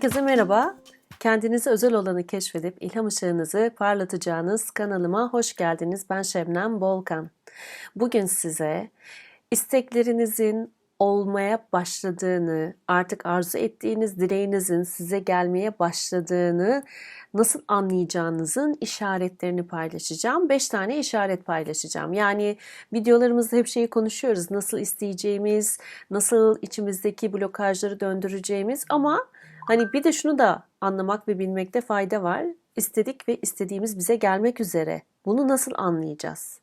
Herkese merhaba. Kendinize özel olanı keşfedip ilham ışığınızı parlatacağınız kanalıma hoş geldiniz. Ben Şebnem Bolkan. Bugün size isteklerinizin olmaya başladığını, artık arzu ettiğiniz dileğinizin size gelmeye başladığını nasıl anlayacağınızın işaretlerini paylaşacağım. 5 tane işaret paylaşacağım. Yani videolarımızda hep şeyi konuşuyoruz. Nasıl isteyeceğimiz, nasıl içimizdeki blokajları döndüreceğimiz ama hani bir de şunu da anlamak ve bilmekte fayda var. İstedik ve istediğimiz bize gelmek üzere. Bunu nasıl anlayacağız?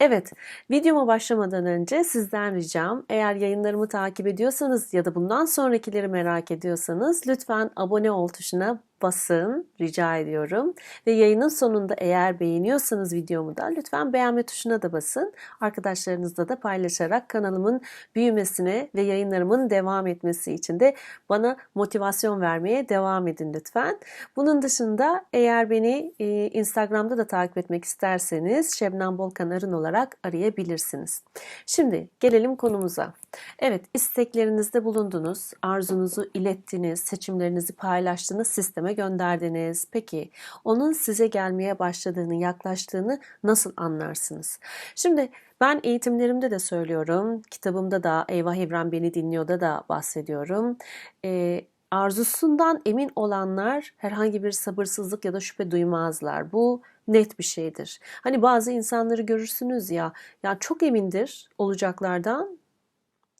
Evet, videoma başlamadan önce sizden ricam eğer yayınlarımı takip ediyorsanız ya da bundan sonrakileri merak ediyorsanız lütfen abone ol tuşuna basın rica ediyorum. Ve yayının sonunda eğer beğeniyorsanız videomu da lütfen beğenme tuşuna da basın. Arkadaşlarınızla da paylaşarak kanalımın büyümesine ve yayınlarımın devam etmesi için de bana motivasyon vermeye devam edin lütfen. Bunun dışında eğer beni e, Instagram'da da takip etmek isterseniz Şebnem Bolkan Arın olarak arayabilirsiniz. Şimdi gelelim konumuza. Evet isteklerinizde bulundunuz, arzunuzu ilettiniz, seçimlerinizi paylaştınız, sisteme gönderdiniz. Peki onun size gelmeye başladığını, yaklaştığını nasıl anlarsınız? Şimdi ben eğitimlerimde de söylüyorum, kitabımda da Eyvah Evren Beni Dinliyor'da da bahsediyorum. Ee, arzusundan emin olanlar herhangi bir sabırsızlık ya da şüphe duymazlar. Bu net bir şeydir. Hani bazı insanları görürsünüz ya, ya çok emindir olacaklardan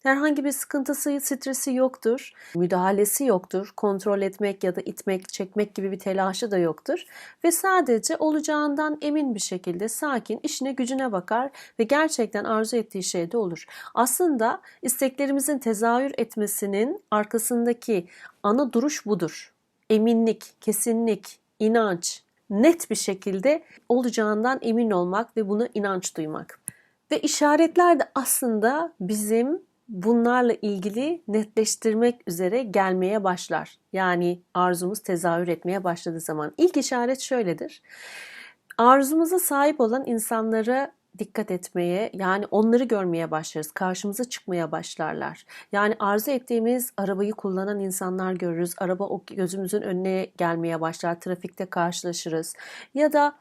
Herhangi bir sıkıntısı, stresi yoktur. Müdahalesi yoktur. Kontrol etmek ya da itmek, çekmek gibi bir telaşı da yoktur. Ve sadece olacağından emin bir şekilde sakin işine gücüne bakar ve gerçekten arzu ettiği şey de olur. Aslında isteklerimizin tezahür etmesinin arkasındaki ana duruş budur. Eminlik, kesinlik, inanç, net bir şekilde olacağından emin olmak ve buna inanç duymak. Ve işaretler de aslında bizim bunlarla ilgili netleştirmek üzere gelmeye başlar. Yani arzumuz tezahür etmeye başladığı zaman. ilk işaret şöyledir. Arzumuza sahip olan insanlara dikkat etmeye yani onları görmeye başlarız. Karşımıza çıkmaya başlarlar. Yani arzu ettiğimiz arabayı kullanan insanlar görürüz. Araba o gözümüzün önüne gelmeye başlar. Trafikte karşılaşırız. Ya da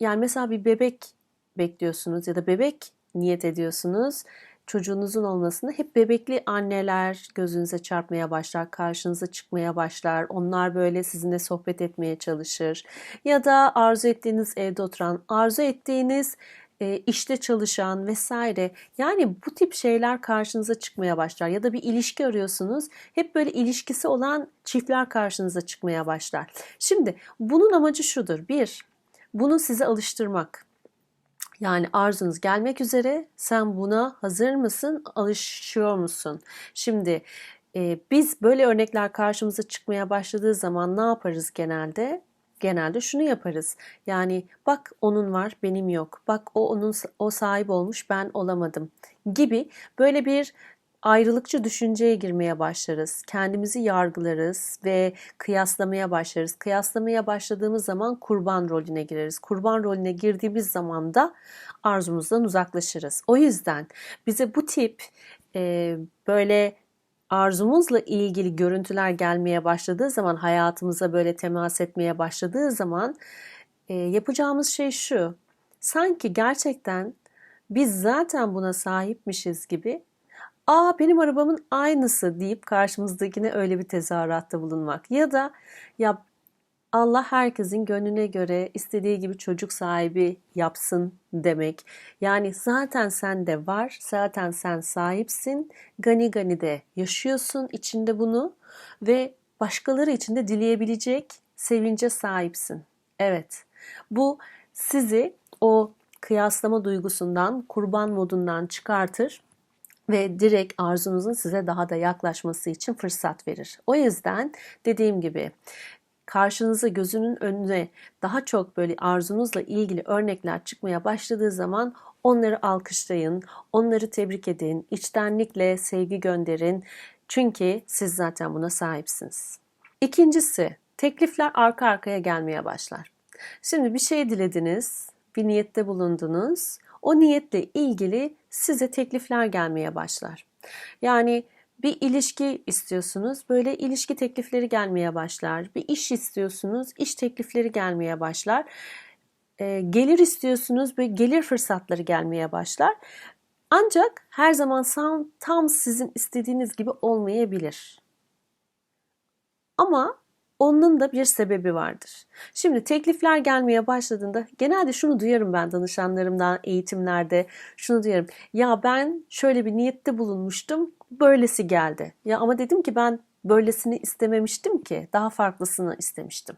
yani mesela bir bebek bekliyorsunuz ya da bebek niyet ediyorsunuz çocuğunuzun olmasını hep bebekli anneler gözünüze çarpmaya başlar, karşınıza çıkmaya başlar. Onlar böyle sizinle sohbet etmeye çalışır. Ya da arzu ettiğiniz evde oturan, arzu ettiğiniz e, işte çalışan vesaire. Yani bu tip şeyler karşınıza çıkmaya başlar. Ya da bir ilişki arıyorsunuz. Hep böyle ilişkisi olan çiftler karşınıza çıkmaya başlar. Şimdi bunun amacı şudur. Bir, bunu size alıştırmak. Yani arzunuz gelmek üzere. Sen buna hazır mısın? Alışıyor musun? Şimdi e, biz böyle örnekler karşımıza çıkmaya başladığı zaman ne yaparız genelde? Genelde şunu yaparız. Yani bak onun var, benim yok. Bak o onun o sahip olmuş, ben olamadım gibi böyle bir ayrılıkçı düşünceye girmeye başlarız. Kendimizi yargılarız ve kıyaslamaya başlarız. Kıyaslamaya başladığımız zaman kurban rolüne gireriz. Kurban rolüne girdiğimiz zaman da arzumuzdan uzaklaşırız. O yüzden bize bu tip e, böyle arzumuzla ilgili görüntüler gelmeye başladığı zaman, hayatımıza böyle temas etmeye başladığı zaman e, yapacağımız şey şu. Sanki gerçekten biz zaten buna sahipmişiz gibi ''Aa benim arabamın aynısı'' deyip karşımızdakine öyle bir tezahüratta bulunmak. Ya da ya Allah herkesin gönlüne göre istediği gibi çocuk sahibi yapsın demek. Yani zaten sende var, zaten sen sahipsin. Gani gani de yaşıyorsun içinde bunu ve başkaları için de dileyebilecek sevince sahipsin. Evet. Bu sizi o kıyaslama duygusundan, kurban modundan çıkartır ve direkt arzunuzun size daha da yaklaşması için fırsat verir. O yüzden dediğim gibi karşınıza gözünün önüne daha çok böyle arzunuzla ilgili örnekler çıkmaya başladığı zaman onları alkışlayın, onları tebrik edin, içtenlikle sevgi gönderin. Çünkü siz zaten buna sahipsiniz. İkincisi, teklifler arka arkaya gelmeye başlar. Şimdi bir şey dilediniz, bir niyette bulundunuz o niyetle ilgili size teklifler gelmeye başlar. Yani bir ilişki istiyorsunuz. Böyle ilişki teklifleri gelmeye başlar. Bir iş istiyorsunuz. iş teklifleri gelmeye başlar. E, gelir istiyorsunuz. Böyle gelir fırsatları gelmeye başlar. Ancak her zaman tam, sizin istediğiniz gibi olmayabilir. Ama onun da bir sebebi vardır. Şimdi teklifler gelmeye başladığında genelde şunu duyarım ben danışanlarımdan eğitimlerde şunu duyarım. Ya ben şöyle bir niyette bulunmuştum böylesi geldi. Ya ama dedim ki ben böylesini istememiştim ki daha farklısını istemiştim.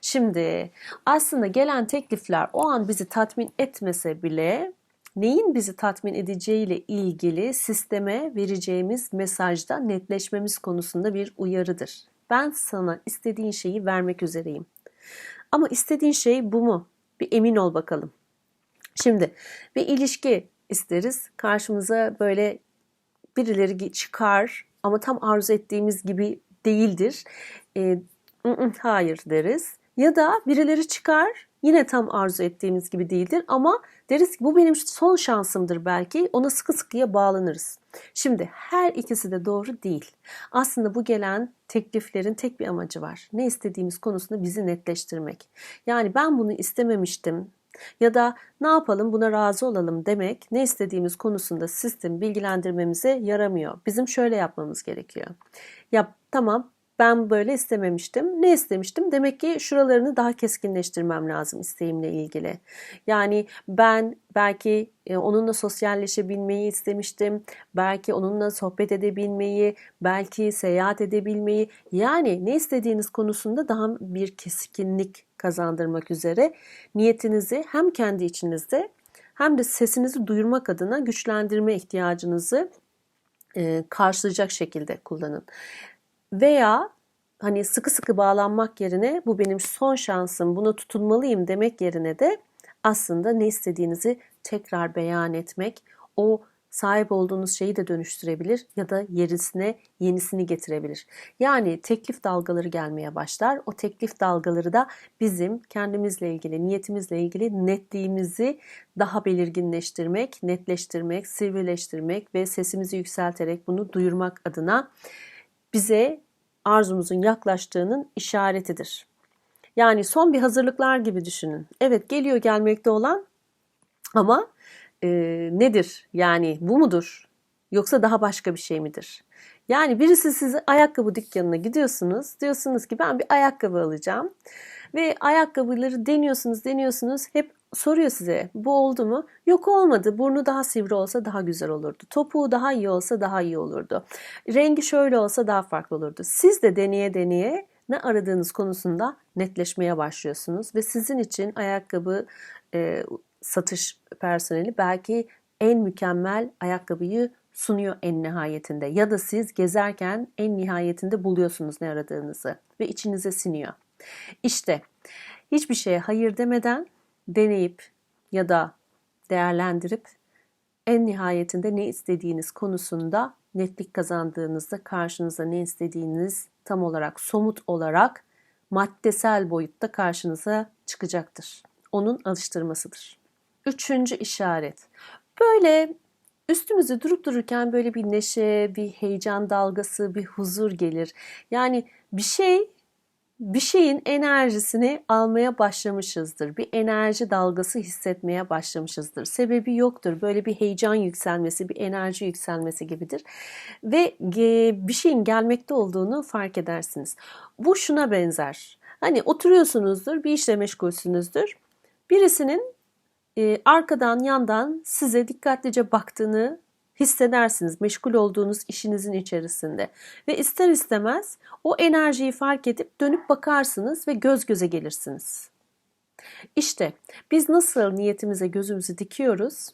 Şimdi aslında gelen teklifler o an bizi tatmin etmese bile neyin bizi tatmin edeceğiyle ilgili sisteme vereceğimiz mesajda netleşmemiz konusunda bir uyarıdır. Ben sana istediğin şeyi vermek üzereyim. Ama istediğin şey bu mu? Bir emin ol bakalım. Şimdi bir ilişki isteriz. Karşımıza böyle birileri çıkar ama tam arzu ettiğimiz gibi değildir. E, hayır deriz. Ya da birileri çıkar yine tam arzu ettiğimiz gibi değildir ama deriz ki bu benim son şansımdır belki ona sıkı sıkıya bağlanırız. Şimdi her ikisi de doğru değil. Aslında bu gelen tekliflerin tek bir amacı var. Ne istediğimiz konusunda bizi netleştirmek. Yani ben bunu istememiştim, ya da ne yapalım buna razı olalım demek ne istediğimiz konusunda sistem bilgilendirmemize yaramıyor. Bizim şöyle yapmamız gerekiyor. Ya tamam ben böyle istememiştim. Ne istemiştim? Demek ki şuralarını daha keskinleştirmem lazım isteğimle ilgili. Yani ben belki e, onunla sosyalleşebilmeyi istemiştim. Belki onunla sohbet edebilmeyi, belki seyahat edebilmeyi. Yani ne istediğiniz konusunda daha bir keskinlik kazandırmak üzere niyetinizi hem kendi içinizde hem de sesinizi duyurmak adına güçlendirme ihtiyacınızı e, karşılayacak şekilde kullanın. Veya hani sıkı sıkı bağlanmak yerine bu benim son şansım buna tutunmalıyım demek yerine de aslında ne istediğinizi tekrar beyan etmek, o sahip olduğunuz şeyi de dönüştürebilir ya da yerisine yenisini getirebilir. Yani teklif dalgaları gelmeye başlar. O teklif dalgaları da bizim kendimizle ilgili, niyetimizle ilgili netliğimizi daha belirginleştirmek, netleştirmek, sivrileştirmek ve sesimizi yükselterek bunu duyurmak adına bize arzumuzun yaklaştığının işaretidir. Yani son bir hazırlıklar gibi düşünün. Evet geliyor gelmekte olan ama e, nedir? Yani bu mudur? Yoksa daha başka bir şey midir? Yani birisi sizi ayakkabı dükkanına gidiyorsunuz. Diyorsunuz ki ben bir ayakkabı alacağım. Ve ayakkabıları deniyorsunuz, deniyorsunuz. Hep soruyor size bu oldu mu? Yok olmadı. Burnu daha sivri olsa daha güzel olurdu. Topuğu daha iyi olsa daha iyi olurdu. Rengi şöyle olsa daha farklı olurdu. Siz de deneye deneye ne aradığınız konusunda netleşmeye başlıyorsunuz ve sizin için ayakkabı e, satış personeli belki en mükemmel ayakkabıyı sunuyor en nihayetinde ya da siz gezerken en nihayetinde buluyorsunuz ne aradığınızı ve içinize siniyor. İşte hiçbir şeye hayır demeden deneyip ya da değerlendirip en nihayetinde ne istediğiniz konusunda netlik kazandığınızda karşınıza ne istediğiniz tam olarak somut olarak maddesel boyutta karşınıza çıkacaktır. Onun alıştırmasıdır. Üçüncü işaret. Böyle üstümüzde durup dururken böyle bir neşe, bir heyecan dalgası, bir huzur gelir. Yani bir şey bir şeyin enerjisini almaya başlamışızdır. Bir enerji dalgası hissetmeye başlamışızdır. Sebebi yoktur. Böyle bir heyecan yükselmesi, bir enerji yükselmesi gibidir. Ve bir şeyin gelmekte olduğunu fark edersiniz. Bu şuna benzer. Hani oturuyorsunuzdur, bir işle meşgulsünüzdür. Birisinin e, arkadan yandan size dikkatlice baktığını hissedersiniz meşgul olduğunuz işinizin içerisinde ve ister istemez o enerjiyi fark edip dönüp bakarsınız ve göz göze gelirsiniz. İşte biz nasıl niyetimize gözümüzü dikiyoruz?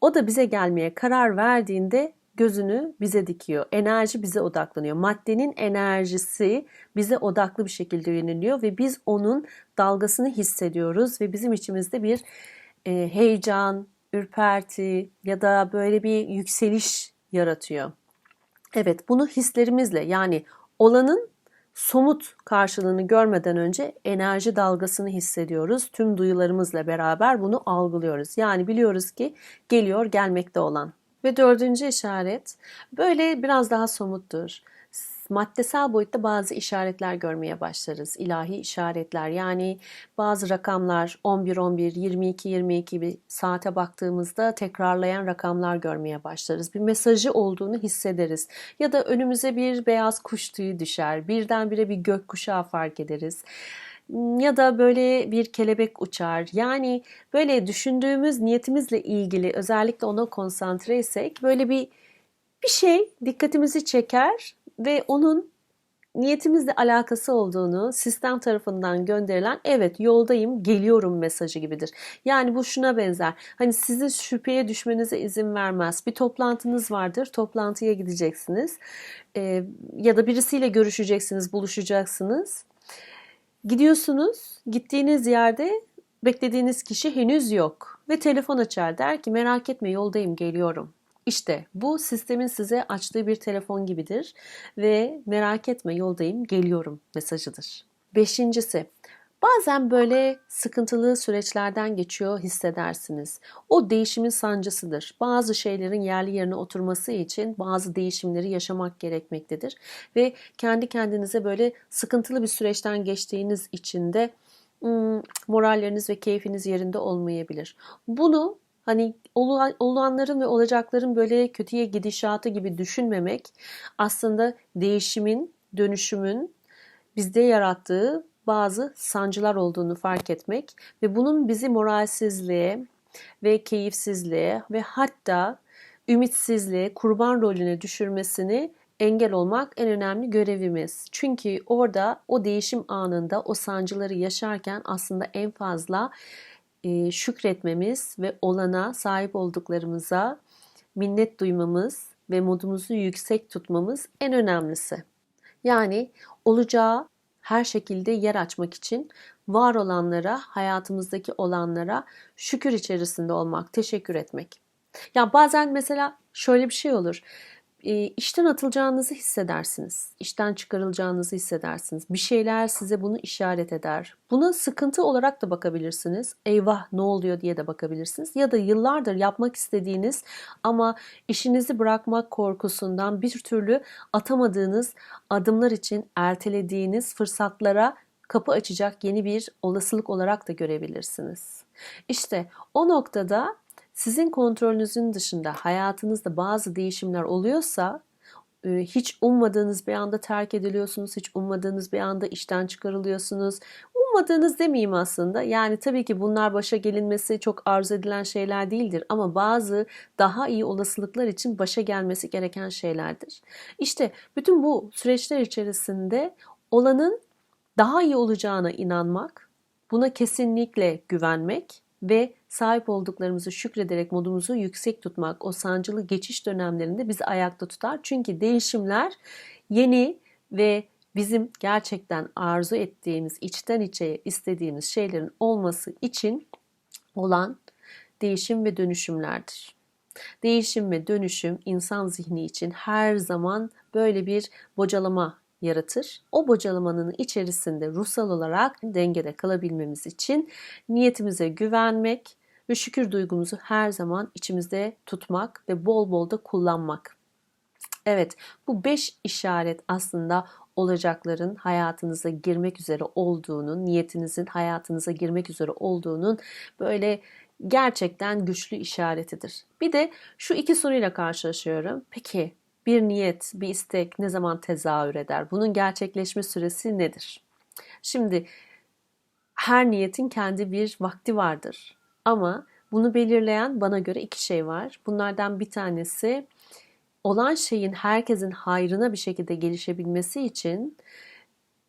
O da bize gelmeye karar verdiğinde gözünü bize dikiyor. Enerji bize odaklanıyor. Maddenin enerjisi bize odaklı bir şekilde yöneliyor ve biz onun dalgasını hissediyoruz ve bizim içimizde bir heyecan, ürperti ya da böyle bir yükseliş yaratıyor. Evet bunu hislerimizle yani olanın somut karşılığını görmeden önce enerji dalgasını hissediyoruz. Tüm duyularımızla beraber bunu algılıyoruz. Yani biliyoruz ki geliyor gelmekte olan. Ve dördüncü işaret böyle biraz daha somuttur. Maddesel boyutta bazı işaretler görmeye başlarız. İlahi işaretler yani bazı rakamlar 11-11, 22-22 gibi saate baktığımızda tekrarlayan rakamlar görmeye başlarız. Bir mesajı olduğunu hissederiz. Ya da önümüze bir beyaz kuş tüyü düşer. Birdenbire bir gökkuşağı fark ederiz ya da böyle bir kelebek uçar. Yani böyle düşündüğümüz niyetimizle ilgili özellikle ona konsantre isek böyle bir bir şey dikkatimizi çeker ve onun niyetimizle alakası olduğunu sistem tarafından gönderilen evet yoldayım geliyorum mesajı gibidir. Yani bu şuna benzer. Hani sizin şüpheye düşmenize izin vermez. Bir toplantınız vardır. Toplantıya gideceksiniz. Ee, ya da birisiyle görüşeceksiniz, buluşacaksınız. Gidiyorsunuz, gittiğiniz yerde beklediğiniz kişi henüz yok ve telefon açar der ki merak etme yoldayım geliyorum. İşte bu sistemin size açtığı bir telefon gibidir ve merak etme yoldayım geliyorum mesajıdır. Beşincisi Bazen böyle sıkıntılı süreçlerden geçiyor hissedersiniz. O değişimin sancısıdır. Bazı şeylerin yerli yerine oturması için bazı değişimleri yaşamak gerekmektedir. Ve kendi kendinize böyle sıkıntılı bir süreçten geçtiğiniz için de hmm, moralleriniz ve keyfiniz yerinde olmayabilir. Bunu hani olanların ve olacakların böyle kötüye gidişatı gibi düşünmemek aslında değişimin, dönüşümün bizde yarattığı bazı sancılar olduğunu fark etmek ve bunun bizi moralsizliğe ve keyifsizliğe ve hatta ümitsizliğe, kurban rolüne düşürmesini engel olmak en önemli görevimiz. Çünkü orada o değişim anında o sancıları yaşarken aslında en fazla e, şükretmemiz ve olana sahip olduklarımıza minnet duymamız ve modumuzu yüksek tutmamız en önemlisi. Yani olacağı her şekilde yer açmak için var olanlara, hayatımızdaki olanlara şükür içerisinde olmak, teşekkür etmek. Ya bazen mesela şöyle bir şey olur işten atılacağınızı hissedersiniz. İşten çıkarılacağınızı hissedersiniz. Bir şeyler size bunu işaret eder. Buna sıkıntı olarak da bakabilirsiniz. Eyvah ne oluyor diye de bakabilirsiniz. Ya da yıllardır yapmak istediğiniz ama işinizi bırakmak korkusundan bir türlü atamadığınız adımlar için ertelediğiniz fırsatlara kapı açacak yeni bir olasılık olarak da görebilirsiniz. İşte o noktada sizin kontrolünüzün dışında hayatınızda bazı değişimler oluyorsa e, hiç ummadığınız bir anda terk ediliyorsunuz, hiç ummadığınız bir anda işten çıkarılıyorsunuz. Ummadığınız demeyeyim aslında. Yani tabii ki bunlar başa gelinmesi çok arzu edilen şeyler değildir ama bazı daha iyi olasılıklar için başa gelmesi gereken şeylerdir. İşte bütün bu süreçler içerisinde olanın daha iyi olacağına inanmak, buna kesinlikle güvenmek ve sahip olduklarımızı şükrederek modumuzu yüksek tutmak o sancılı geçiş dönemlerinde bizi ayakta tutar. Çünkü değişimler yeni ve bizim gerçekten arzu ettiğimiz, içten içe istediğimiz şeylerin olması için olan değişim ve dönüşümlerdir. Değişim ve dönüşüm insan zihni için her zaman böyle bir bocalama yaratır. O bocalamanın içerisinde ruhsal olarak dengede kalabilmemiz için niyetimize güvenmek ve şükür duygumuzu her zaman içimizde tutmak ve bol bol da kullanmak. Evet, bu beş işaret aslında olacakların hayatınıza girmek üzere olduğunun, niyetinizin hayatınıza girmek üzere olduğunun böyle gerçekten güçlü işaretidir. Bir de şu iki soruyla karşılaşıyorum. Peki bir niyet, bir istek ne zaman tezahür eder? Bunun gerçekleşme süresi nedir? Şimdi her niyetin kendi bir vakti vardır. Ama bunu belirleyen bana göre iki şey var. Bunlardan bir tanesi olan şeyin herkesin hayrına bir şekilde gelişebilmesi için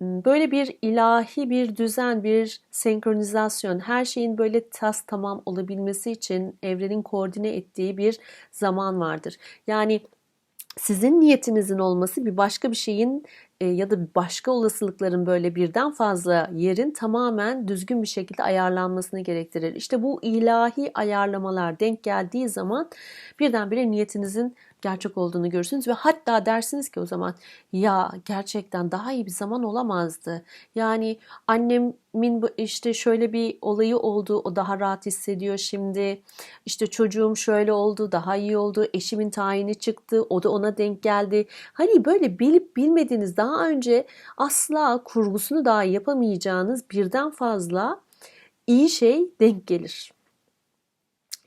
böyle bir ilahi bir düzen, bir senkronizasyon, her şeyin böyle tas tamam olabilmesi için evrenin koordine ettiği bir zaman vardır. Yani sizin niyetinizin olması bir başka bir şeyin e, ya da başka olasılıkların böyle birden fazla yerin tamamen düzgün bir şekilde ayarlanmasını gerektirir. İşte bu ilahi ayarlamalar denk geldiği zaman birdenbire niyetinizin gerçek olduğunu görürsünüz ve hatta dersiniz ki o zaman ya gerçekten daha iyi bir zaman olamazdı. Yani annemin bu işte şöyle bir olayı oldu o daha rahat hissediyor şimdi. İşte çocuğum şöyle oldu daha iyi oldu. Eşimin tayini çıktı o da ona denk geldi. Hani böyle bilip bilmediğiniz daha önce asla kurgusunu daha yapamayacağınız birden fazla iyi şey denk gelir.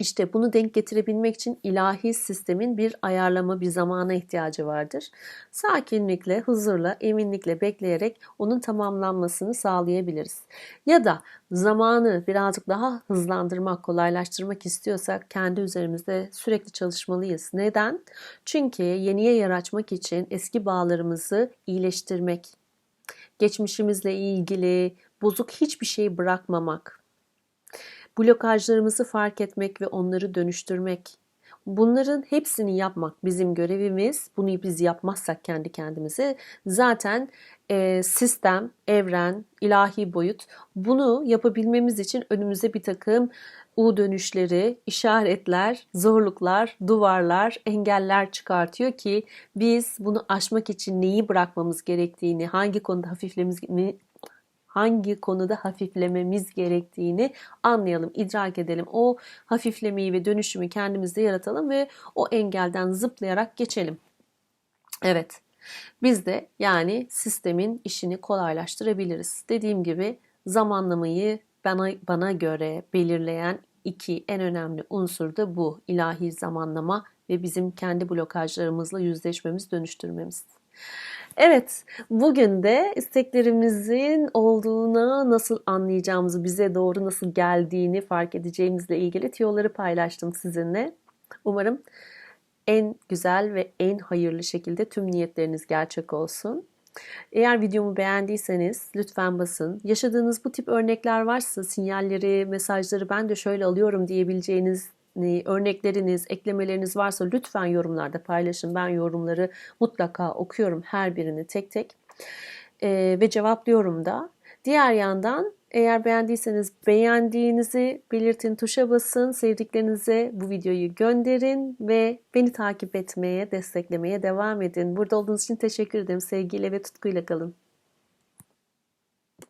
İşte bunu denk getirebilmek için ilahi sistemin bir ayarlama, bir zamana ihtiyacı vardır. Sakinlikle, huzurla, eminlikle bekleyerek onun tamamlanmasını sağlayabiliriz. Ya da zamanı birazcık daha hızlandırmak, kolaylaştırmak istiyorsak kendi üzerimizde sürekli çalışmalıyız. Neden? Çünkü yeniye yer açmak için eski bağlarımızı iyileştirmek, geçmişimizle ilgili bozuk hiçbir şey bırakmamak, blokajlarımızı fark etmek ve onları dönüştürmek. Bunların hepsini yapmak bizim görevimiz. Bunu biz yapmazsak kendi kendimize zaten e, sistem, evren, ilahi boyut bunu yapabilmemiz için önümüze bir takım U dönüşleri, işaretler, zorluklar, duvarlar, engeller çıkartıyor ki biz bunu aşmak için neyi bırakmamız gerektiğini, hangi konuda hafiflememiz hangi konuda hafiflememiz gerektiğini anlayalım, idrak edelim. O hafiflemeyi ve dönüşümü kendimizde yaratalım ve o engelden zıplayarak geçelim. Evet. Biz de yani sistemin işini kolaylaştırabiliriz. Dediğim gibi zamanlamayı bana bana göre belirleyen iki en önemli unsur da bu ilahi zamanlama ve bizim kendi blokajlarımızla yüzleşmemiz, dönüştürmemiz. Evet, bugün de isteklerimizin olduğuna nasıl anlayacağımızı, bize doğru nasıl geldiğini fark edeceğimizle ilgili tiyoları paylaştım sizinle. Umarım en güzel ve en hayırlı şekilde tüm niyetleriniz gerçek olsun. Eğer videomu beğendiyseniz lütfen basın. Yaşadığınız bu tip örnekler varsa sinyalleri, mesajları ben de şöyle alıyorum diyebileceğiniz örnekleriniz, eklemeleriniz varsa lütfen yorumlarda paylaşın. Ben yorumları mutlaka okuyorum her birini tek tek e, ve cevaplıyorum da. Diğer yandan eğer beğendiyseniz beğendiğinizi belirtin, tuşa basın, sevdiklerinize bu videoyu gönderin ve beni takip etmeye, desteklemeye devam edin. Burada olduğunuz için teşekkür ederim. Sevgiyle ve tutkuyla kalın.